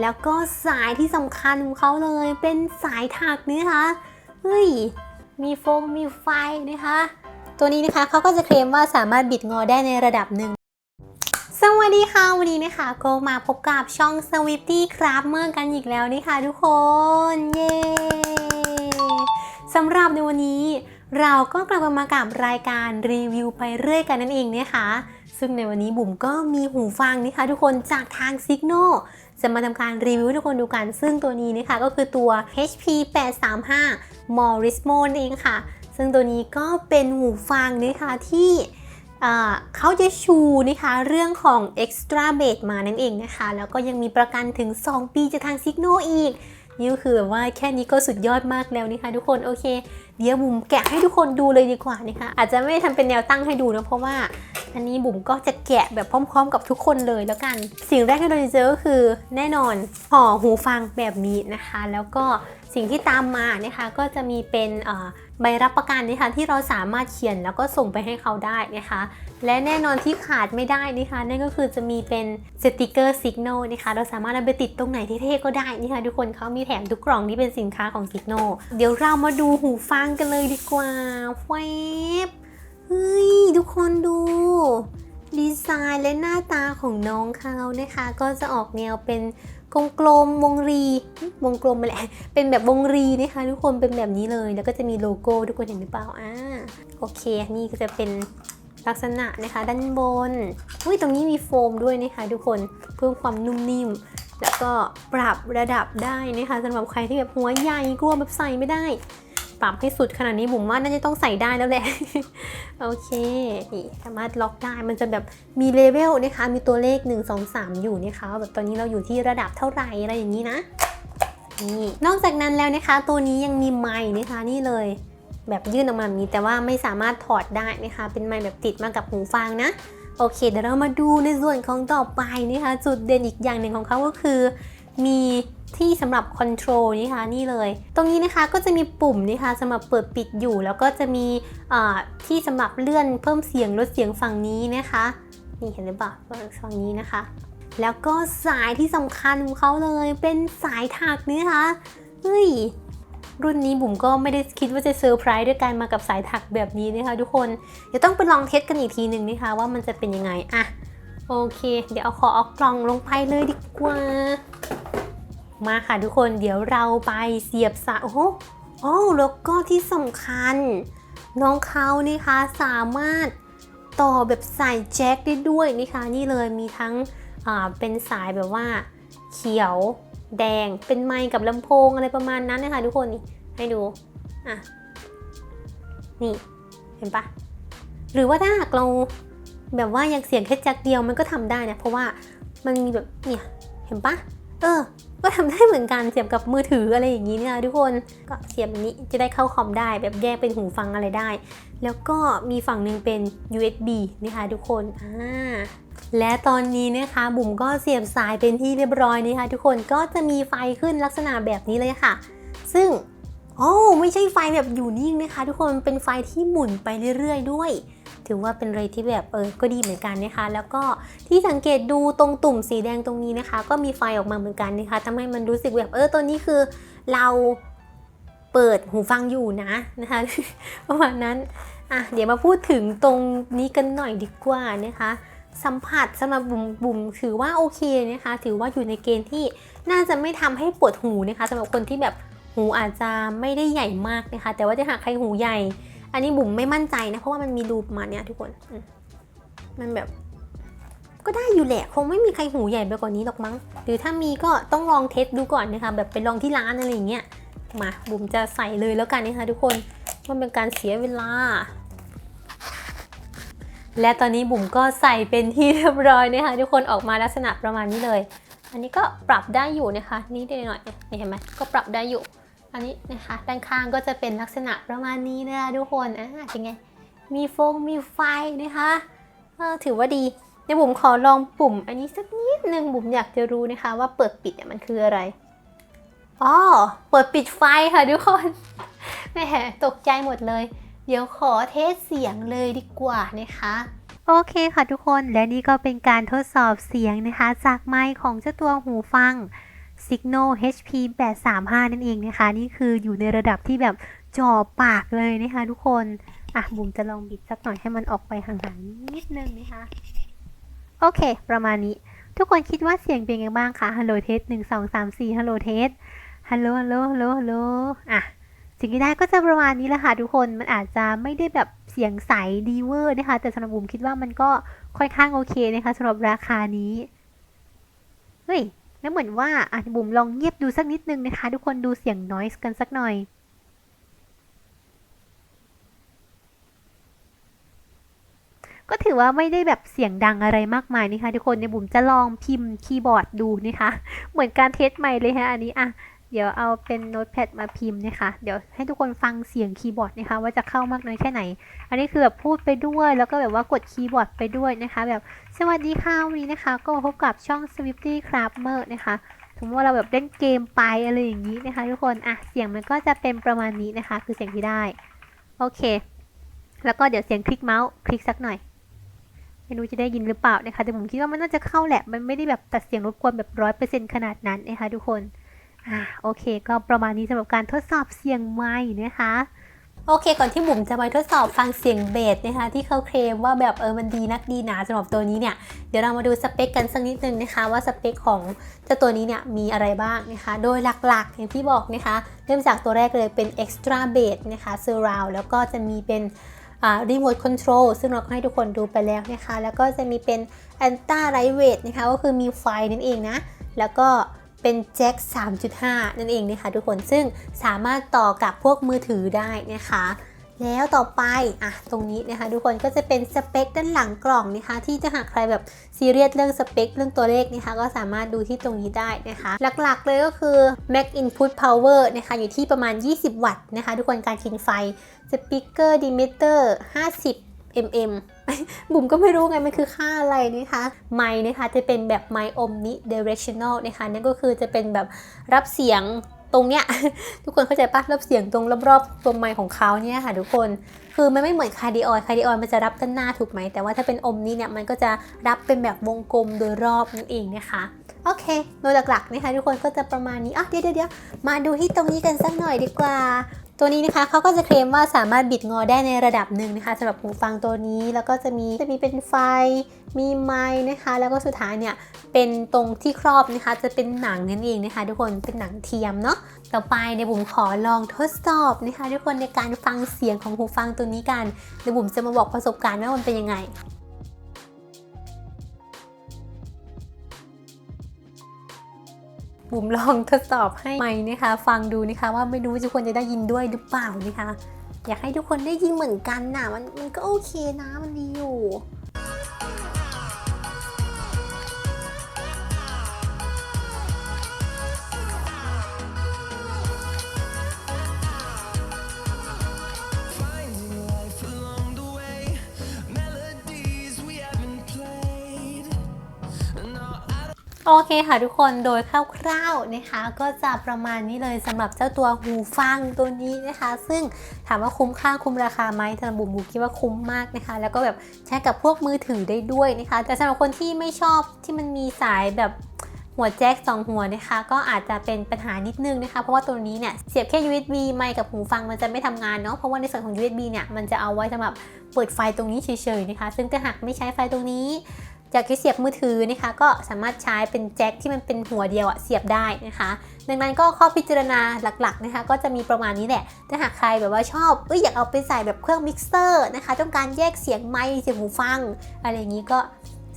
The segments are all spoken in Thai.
แล้วก็สายที่สำคัญของเขาเลยเป็นสายถักนะคะเฮ้ยมีโฟมมีไฟนะคะ ตัวนี้นะคะเขาก็จะเคลมว่าสามารถบิดงอได้ในระดับหนึ่งสวัสดีค่ะ วันนี้นะคะก็มาพบกับช่อง s w i f t y Craft เมื่อกันอีกแล้วนี่ค่ะทุกคนเย้สำหรับในวันนี้เราก็กลับมากับรายการรีวิวไปเรื่อยกันนั่นเองนะคะ ซึ่งในวันนี้บุ๋มก็มีหูฟังนี่ค่ะทุกคนจากทาง Signal จะมาทำการรีวิวให้ทุกคนดูกัน ซึ่งตัวนี้นะคะก็คือตัว HP 835 Morismo นเองค่ะ ซึ่งตัวนี้ก็เป็นหูฟังนะคะที่อ่เขาจะชูนะคะเรื่องของ extra b a s มานั่นเองนะคะ แล้วก็ยังมีประกันถึง 2 ปีจากทาง Signal อีก นี่ก็คือแบบว่าแค่นี้ก็สุดยอดมากแล้วนะคะทุกคน โอเค เดี๋ยวบุ๋มแกะให้ทุกคนดูเลยดีกว่านะคะอาจจะไม่ได้ทำเป็นแนวตั้งให้ดูนะเพราะว่าอันนี้บุ๋มก็จะแกะแบบพร้อม ๆ กับทุกคนเลยแล้วกัน สิ่งแรกที่เราจะเจอก็คือแน่นอนห่อหูฟังแบบนี้นะคะ แล้วก็สิ่งที่ตามมานะคะก็จะมีเป็นใบรับประกันนะคะที่เราสามารถเขียนแล้วก็ส่งไปให้เขาได้นะคะ และแน่นอนที่ขาดไม่ได้นะคะนั่นก็คือจะมีเป็นสติกเกอร์สิกโนนะคะเราสามารถเอาไปติดตรงไหนเท่ๆก็ได้นะคะทุกคนเขามีแถมทุกกล่องที่เป็นสินค้าของสิกโนเดี๋ยวเรามาดูหูฟังกันเลยดีกว่าเวบเฮ้ยทุกคนดู ดีไซน์และหน้าตาของน้องเขานะคะ ก็จะออกแนวเป็นกลมกลมวงรีวงกลมไปแหละเป็นแบบวงรีนะคะทุกคนเป็นแบบนี้เลย แล้วก็จะมีโลโก้ทุกคนเห็นหรือเปล่าอ่าโอเค นี่ก็จะเป็นลักษณะนะคะด้านบนอุ้ยตรงนี้มีโฟมด้วยนะคะทุกคนเพิ่มความนุ่มนิ่ม แล้วก็ปรับระดับได้นะคะสำหรับใครที่แบบหัวใหญ่กลัวแบบใส่ไม่ได้ ปรับให้สุดขนาดนี้บุ๋มว่าน่าจะต้องใส่ได้แล้วแหละ โอเค นี่สามารถล็อกได้ มันจะแบบมีเลเวลนะคะ มีตัวเลข 1 2 3 อยู่นะคะ แบบตอนนี้เราอยู่ที่ระดับเท่าไหร่อะไรอย่างนี้นะ นี่ นอกจากนั้นแล้วนะคะ ตัวนี้ยังมีไม้นะคะ นี่เลย แบบยื่นออกมาแบบนี้ แต่ว่าไม่สามารถถอดได้นะคะ เป็นไม้แบบติดมากับหูฟังนะ โอเค เดี๋ยวเรามาดูในส่วนของต่อไปนะคะ จุดเด่นอีกอย่างหนึ่งของเขาก็คือ มีที่สำหรับคอนโทรลนี่ค่ะนี่เลย ตรงนี้นะคะก็จะมีปุ่มนะคะสำหรับเปิดปิดอยู่ แล้วก็จะมีที่สำหรับเลื่อนเพิ่มเสียงลดเสียงฝั่งนี้นะคะนี่เห็นหรือเปล่าฝั่งนี้นะคะ แล้วก็สายที่สำคัญของเขาเลยเป็นสายถักนี่นะคะเฮ้ยรุ่นนี้บุ๋มก็ไม่ได้คิดว่าจะเซอร์ไพรส์ด้วยการมากับสายถักแบบนี้นะคะทุกคนเดี๋ยวต้องไปลองเทสกันอีกทีหนึ่งนะคะว่ามันจะเป็นยังไงอะโอเค เดี๋ยวเอาขอเอากล่องลงไปเลยดีกว่า มาค่ะทุกคนเดี๋ยวเราไปเสียบสายโอ้โหโอ้แล้วก็ที่สำคัญ น้องเขานี่คะสามารถต่อแบบสายแจ็คได้ด้วยนี่คะนี่เลยมีทั้งเป็นสายแบบว่า เขียวแดงเป็นไมค์กับลำโพงอะไรประมาณนั้นนะคะทุกคนนี่ให้ดูอะนี่เห็นปะหรือว่าถ้าหากเราแบบว่าอยากเสียงแค่แจ็คเดียวมันก็ทำได้นะเพราะว่ามันมีแบบเนี่ยเห็นปะ เออ ก็ทำได้เหมือนกันเสียบกับมือถืออะไรอย่างนี้นะคะทุกคนก็เสียบแบบนี้จะได้เข้าคอมได้แบบแยกเป็นหูฟังอะไรได้ แล้วก็มีฝั่งหนึ่งเป็น USB นะคะทุกคนอ่าและตอนนี้นะคะบุ๋มก็เสียบสายเป็นที่เรียบร้อยนะคะทุกคนก็จะมีไฟขึ้นลักษณะแบบนี้เลยค่ะ ซึ่งโอ้ไม่ใช่ไฟแบบอยู่นิ่งนะคะ ทุกคนเป็นไฟที่หมุนไปเรื่อยๆด้วย ถือว่าเป็นอะไรที่แบบเออก็ดีเหมือนกันนะคะ แล้วก็ที่สังเกตดูตรงตุ่มสีแดงตรงนี้นะคะ ก็มีไฟออกมาเหมือนกันนะคะทำให้มันรู้สึกแบบเออตัวนี้คือเราเปิดหูฟังอยู่นะนะคะประมาณนั้นอะเดี๋ยวมาพูดถึงตรงนี้กันหน่อยดีกว่านะคะสัมผัสสำหรับบุ๋มบุ๋มถือว่าโอเคนะคะ ถือว่าอยู่ในเกณฑ์ที่น่าจะไม่ทำให้ปวดหูนะคะสำหรับคนที่แบบหูอาจจะไม่ได้ใหญ่มากนะคะ แต่ว่าถ้าหากใครหูใหญ่ อันนี้บุ๋มไม่มั่นใจนะ เพราะว่ามันมีรูปมาเนี่ยทุกคน มันแบบ ก็ได้อยู่แหละ คงไม่มีใครหูใหญ่ไปกว่านี้หรอกมั้ง หรือถ้ามีก็ต้องลองเทสดูก่อนนะคะ แบบไปลองที่ร้านอะไรอย่างเงี้ย มาบุ๋มจะใส่เลยแล้วกันนะคะทุกคน มันเป็นการเสียเวลา และตอนนี้บุ๋มก็ใส่เป็นที่เรียบร้อยนะคะทุกคนออกมาลักษณะประมาณนี้เลย อันนี้ก็ปรับได้อยู่นะคะนิดหน่อยนี่เห็นไหมก็ปรับได้อยู่ อันนี้นะคะด้านข้างก็จะเป็นลักษณะประมาณนี้นะคะทุกคนอ่าเป็นไง มีโฟงมีไฟนะคะเออถือว่าดีเดี๋ยวบุ๋มขอลองปุ่ม อันนี้สักนิดนึงบุ๋มอยากจะรู้นะคะ ว่าเปิดปิดเนี่ยมันคืออะไรอ๋อเปิดปิดไฟค่ะทุกคนแหมตกใจหมดเลย เดี๋ยวขอเทสเสียงเลยดีกว่านะคะโอเคค่ะทุกคนและนี่ก็เป็นการทดสอบเสียงนะคะ จากไมค์ของเจ้าตัวหูฟัง Signal HP 835 นั่นเองนะคะ นี่คืออยู่ในระดับที่แบบจ่อปากเลยนะคะทุกคน อะบุ๋มจะลองบิดสักหน่อยให้มันออกไปห่างๆนิดนึงนะคะ โอเค ประมาณนี้ ทุกคนคิดว่าเสียงเป็นยังบ้างคะฮัลโหลเทสหนึ่งสองสามสี่ฮัลโหลเทสฮัลโหลฮัลโหลฮัลโหลฮัลโหลอะสิ่งที่ได้ก็จะประมาณนี้แหละค่ะทุกคนมันอาจจะไม่ได้แบบเสียงใสดีเวอร์นะคะ แต่สำหรับบุ๋มคิดว่ามันก็ค่อนข้างโอเคนะคะสำหรับราคานี้ เฮ้ย แล้วเหมือนว่าอะบุ๋มลองเงียบดูสักนิดนึงนะคะ ทุกคนดูเสียง noise กันสักหน่อยก็ถือว่าไม่ได้แบบเสียงดังอะไรมากมายนะคะทุกคนเนี่ยบุ๋มจะลองพิมพ์คีย์บอร์ดดูนะคะ เหมือนการเทสใหม่เลยฮะอันนี้อะ เดี๋ยวเอาเป็นโน้ตแพดมาพิมพ์นะคะ เดี๋ยวให้ทุกคนฟังเสียงคีย์บอร์ดนะคะ ว่าจะเข้ามากน้อยแค่ไหน อันนี้คือแบบพูดไปด้วย แล้วก็แบบว่ากดคีย์บอร์ดไปด้วยนะคะ แบบสวัสดีค่ะวันนี้นะคะ ก็พบกับช่อง Swifty Crabber นะคะสมมติว่าเราแบบเล่นเกมไปอะไรอย่างนี้นะคะ ทุกคนอะเสียงมันก็จะเป็นประมาณนี้นะคะ คือเสียงที่ได้ โอเค แล้วก็เดี๋ยวเสียงคลิกเมาส์คลิกสักหน่อยไม่รู้จะได้ยินหรือเปล่านะคะแต่ผมคิดว่ามันน่าจะเข้าแหละ มันไม่ได้แบบตัดเสียงรบกวนแบบร้อยเปอร์เซ็นต์ขนาดนั้นนะคะทุกคน อ่าโอเค ก็ประมาณนี้สำหรับการทดสอบเสียงไม้นะคะโอเค ก่อนที่บุ๋มจะไปทดสอบฟังเสียงเบสนะคะ ที่เขาเคลมว่าแบบเออมันดีนักดีหนาสำหรับตัวนี้เนี่ย เดี๋ยวเรามาดูสเปคกันสักนิดนึงนะคะ ว่าสเปคของเจ้าตัวนี้เนี่ยมีอะไรบ้างนะคะ โดยหลักๆ อย่างที่บอกนะคะ เริ่มจากตัวแรกเลยเป็น extra bass นะคะ surround แล้วก็จะมีเป็นรีโมทคอนโทรลซึ่งเราก็ให้ทุกคนดูไปแล้วนะคะ แล้วก็จะมีเป็น anti light weight นะคะก็คือมีไฟนั่นเองนะแล้วก็ เป็นแจ็ค 3.5 นั่นเองนะคะทุกคนซึ่งสามารถต่อกับพวกมือถือได้นะคะแล้วต่อไปอะตรงนี้นะคะทุกคนก็จะเป็นสเปคด้านหลังกล่องนะคะที่จะหากใครแบบซีเรียสเรื่องสเปคเรื่องตัวเลขนะคะก็สามารถดูที่ตรงนี้ได้นะคะ หลักๆเลยก็คือ Mac Input Power นะคะอยู่ที่ประมาณ 20 วัตต์นะคะ ทุกคนการกินไฟ Speaker Dimeter 50 mm บุ๋มก็ไม่รู้ไง มันคือค่าอะไรนะคะไมค์นะคะจะเป็นแบบไมค์ omni directional นะคะนั่นก็คือจะเป็นแบบรับเสียงตรงเนี้ยทุกคนเข้าใจปะรับเสียงตรงรอบๆตัวไมค์ของเขาเนี่ยค่ะทุกคนคือมันไม่เหมือนคาร์ดิออยคาร์ดิออยมันจะรับด้านหน้าถูกไหมแต่ว่าถ้าเป็นอมนี่เนี่ยมันก็จะรับเป็นแบบวงกลมโดยรอบนั่นเองนะคะโอเคโดยหลักๆนะคะทุกคนก็จะประมาณนี้อะเดี๋ยวเดี๋ยวมาดูที่ตรงนี้กันสักหน่อยดีกว่า ตัวนี้นะคะเขาก็จะเคลมว่าสามารถบิดงอได้ในระดับหนึ่งนะคะสำหรับหูฟังตัวนี้แล้วก็จะมีจะมีเป็นไฟ มีไม้นะคะ แล้วก็สุดท้ายเนี่ยเป็นตรงที่ครอบนะคะ จะเป็นหนังนั่นเองนะคะ ทุกคนเป็นหนังเทียมเนาะต่อไปเดี๋ยวบุ๋มขอลองทดสอบนะคะ ทุกคนในการฟังเสียงของหูฟังตัวนี้กันเดี๋ยวบุ๋มจะมาบอกประสบการณ์ว่ามันเป็นยังไง บุ๋มลองทดสอบให้ไมค์นะคะ ฟังดูนะคะว่าไม่รู้ทุกคนจะได้ยินด้วยหรือเปล่านะคะ อยากให้ทุกคนได้ยินเหมือนกันน่ะมันมันก็โอเคนะมันดีอยู่ โอเคค่ะทุกคนโดยคร่าวๆนะคะ ก็จะประมาณนี้เลยสำหรับเจ้าตัวหูฟังตัวนี้นะคะ ซึ่งถามว่าคุ้มค่าคุ้มราคาไหมสำหรับบุ๋มบุ๋มคิดว่าคุ้มมากนะคะ แล้วก็แบบใช้กับพวกมือถือได้ด้วยนะคะ แต่สำหรับคนที่ไม่ชอบที่มันมีสายแบบหัวแจ็คสองหัวนะคะ ก็อาจจะเป็นปัญหานิดนึงนะคะ เพราะว่าตัวนี้เนี่ยเสียบแค่ USB ไมค์กับหูฟังมันจะไม่ทำงานเนาะเพราะว่าในส่วนของ USB เนี่ยมันจะเอาไว้สำหรับเปิดไฟตรงนี้เฉยๆนะคะ ซึ่งถ้าหากไม่ใช้ไฟตรงนี้ จากที่เสียบมือถือนะคะก็สามารถใช้เป็นแจ็คที่มันเป็นหัวเดียวอะเสียบได้นะคะ ดังนั้นก็ข้อพิจารณาหลักๆนะคะ ก็จะมีประมาณนี้แหละถ้าหากใครแบบว่าชอบเอ้ยอยากเอาไปใส่แบบเครื่องมิกเซอร์นะคะ ต้องการแยกเสียงไมค์เสียงหูฟัง อะไรอย่างนี้ก็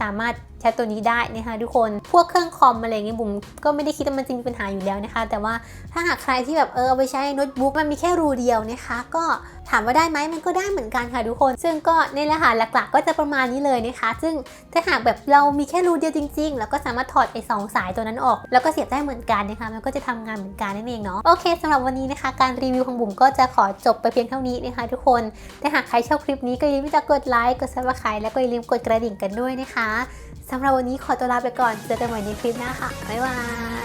สามารถ ใช้ตัวนี้ได้นะคะทุกคน พวกเครื่องคอมอะไรอย่างเงี้ยบุ๋มก็ไม่ได้คิดว่ามันจะมีปัญหาอยู่แล้วนะคะ แต่ว่าถ้าหากใครที่แบบเออเอาไปใช้โน้ตบุ๊กมันมีแค่รูเดียวนะคะ ก็ถามว่าได้ไหมมันก็ได้เหมือนกันค่ะทุกคน ซึ่งก็ในแหละค่ะหลักๆ ก็จะประมาณนี้เลยนะคะ ซึ่งถ้าหากแบบเรามีแค่รูเดียวจริง ๆ แล้วก็สามารถถอดไอ้สองสายตัวนั้นออก แล้วก็เสียบได้เหมือนกันนะคะ มันก็จะทำงานเหมือนกันนั่นเองเนาะ โอเคสำหรับวันนี้นะคะ การรีวิวของบุ๋มก็จะขอจบไปเพียงเท่านี้นะคะทุกคน ถ้าหากใครชอบคลิปนี้ก็อย่าลืมที่จะกดไลค์ กดซับสไครต์แล้วก็อย่าลืมกดกระดิ่งกันด้วยนะคะ สำหรับวันนี้ขอตัวลาไปก่อน เจอกันใหม่ในคลิปหน้าค่ะ บ๊ายบาย